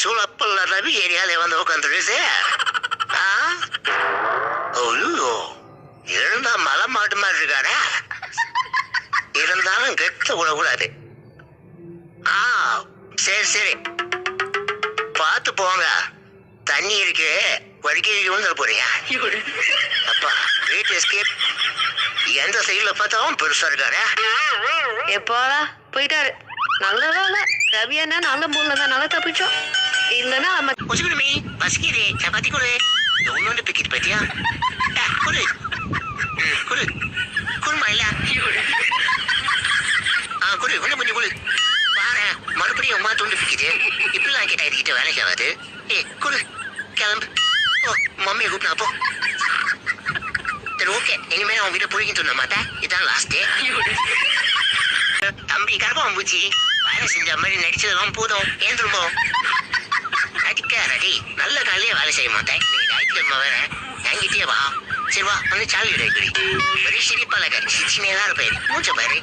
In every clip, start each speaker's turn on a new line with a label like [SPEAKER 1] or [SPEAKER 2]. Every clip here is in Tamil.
[SPEAKER 1] சுழப்பல்ல ரவி ஏரியால வந்து உட்காந்துருது ஆ ஐயோ இருந்தா மலை மாட்டு மாதிரி இருக்காரா இருந்தாலும் கெட்ட விடக்கூடாது ஆ சரி சரி பார்த்து போங்க தண்ணி இருக்கு வடிக்க விழுந்துட போறீங்க அப்பா கிரேட் எஸ்கேப் எந்த சைடுல பார்த்தாலும் பெருசா இருக்காரு
[SPEAKER 2] எப்போடா போயிட்டாரு நல்ல வேலை ரவி அண்ணா நல்ல மூலில் தான் நல்லா தப்பிச்சோம். இல்லைன்னா நம்ம
[SPEAKER 1] கொஞ்சம் குடுமி பசிக்குது சப்பாத்தி கொடு. ஒன்னொன்று பிக்கிட்டு பத்தியா? கொடு. கொடு. குடுமா இல்ல ஆ கொடு ஒண்ணு கொஞ்சம் கொடு. பாரு மறுபடியும் அம்மா தூண்டு பிக்கிது. இப்படிலாம் கேட்டா இதுகிட்ட வேலைக்கு ஆகாது ஏ கொடு. கிளம்பு. ஓ மம்மியை கூப்பிட்டு போ. சரி ஓகே. இனிமேல் அவன் வீட்டை பிடிக்க இருந்த மாட்டேன் இதான் லாஸ்ட் தம்பி கரப்பான் பூச்சி. வேலை செஞ்ச மாதிரி நடிச்சதெல்லாம் போதும். ஏந்திருப்போம் அடிக்க ரெடி நல்ல காலையே வேலை செய்ய மாட்டேன். நீ ஞாயிற்றுக்கிழமை வேற. என்கிட்டயே வா. சரி வா வந்து சாவி எடுக்கடி பெரிய சிரிப்பாளக சிரிச்சுனே தான் இருப்பேன் மூச்ச பாரு.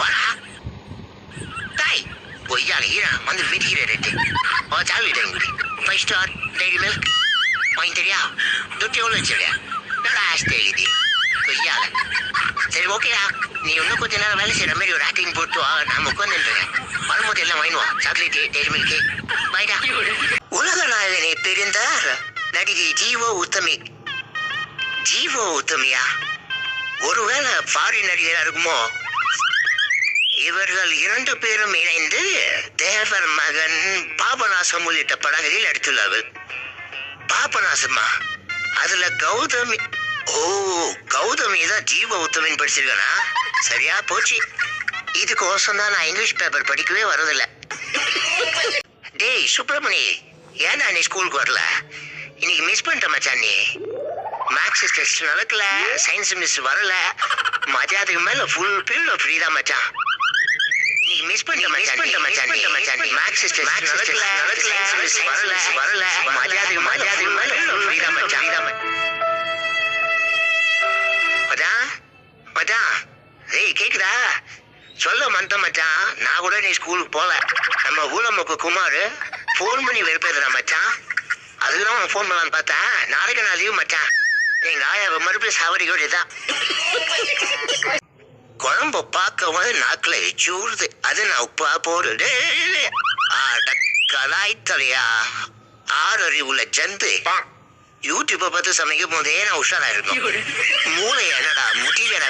[SPEAKER 1] வாடா. தாய் பொய்யால ஈரா வந்து விரிக்கிற ரெட்டு வா சாவி எடுக்கிறி ஃபைவ் ஸ்டார் டைரி மில்க் வாங்கி தெரியா? துட்டு எவ்வளோ வச்சிருக்கேன் நல்லா ஆஸ்தி எழுதி? சரி ஓகேடா நீ இன்னும் கொஞ்ச நேரம் வேலை செய்யற மாதிரி ஒரு ஆக்டிங் போட்டு வா. நான் உட்காந்துருக்கேன் வரும்போது எல்லாம் வாங்கினு சாக்லேட் சாக்லேட்டு டெய்ரி மில்க்கு பாய்டா உலக நாயகனை தெரிந்தார் நடிகை ஜீவோ உத்தமி. ஜீவோ உத்தமியா? ஒருவேளை ஃபாரின் நடிகரா இருக்குமோ? இவர்கள் இரண்டு பேரும் இணைந்து தேவர் மகன் பாபநாசம் உள்ளிட்ட படங்களில் நடித்துள்ளார்கள். பாபநாசமா? அதுல கௌதமி ஓ கௌதமி தான் ஜீவ உத்தமின்னு படிச்சிருக்கானா? சரியா போச்சு. இதுக்கோசம் தான் நான் இங்கிலீஷ் பேப்பர் படிக்கவே வரதில்ல டேய் சுப்பிரமணி ஏன்டா நீ ஸ்கூலுக்கு வரல? இன்னைக்கு மிஸ் பண்ணிட்ட மச்சான் நீ. மேக்ஸ் டெஸ்ட் நடக்கல சயின்ஸ் மிஸ் வரல. மதியானத்துக்கு மேல ஃபுல் பீரியட் ஃப்ரீ தான் மச்சான். இன்னைக்கு மிஸ் பண்ணிட்ட மச்சான் பண்ணிட்ட மச்சான் மச்சான் மேக்ஸ் டெஸ்ட் நடக்கல நடக்கல வரல. வரல மதியானத்துக்கு மதியானத்துக்கு மேல மந்த மச்சான். நான் கூட நீ ஸ்கூலுக்கு போல. நம்ம ஊழமுக்கு குமார் ஃபோன் பண்ணி வெறுப்பேதுடா மச்சான். அதுக்கு தான் ஃபோன் பண்ணலான்னு பார்த்தேன். நாளைக்கு நான் லீவ் மச்சான். எங்க ஆயாவை மறுபடியும் சாவடிக்க வேண்டியதுதான். குழம்பு பார்க்கவும் நாக்கில் எச்சு ஊறுது அது நான் உப்பா போடு. டேய், டேய், டேய். அட கலாய்த்தலையா ஆறறிவுள்ள ஜந்து. யூடியூப்பை பார்த்து சமைக்கும் போதே நான் உஷாரா இருக்கும் மூளை என்னடா முட்டிலடா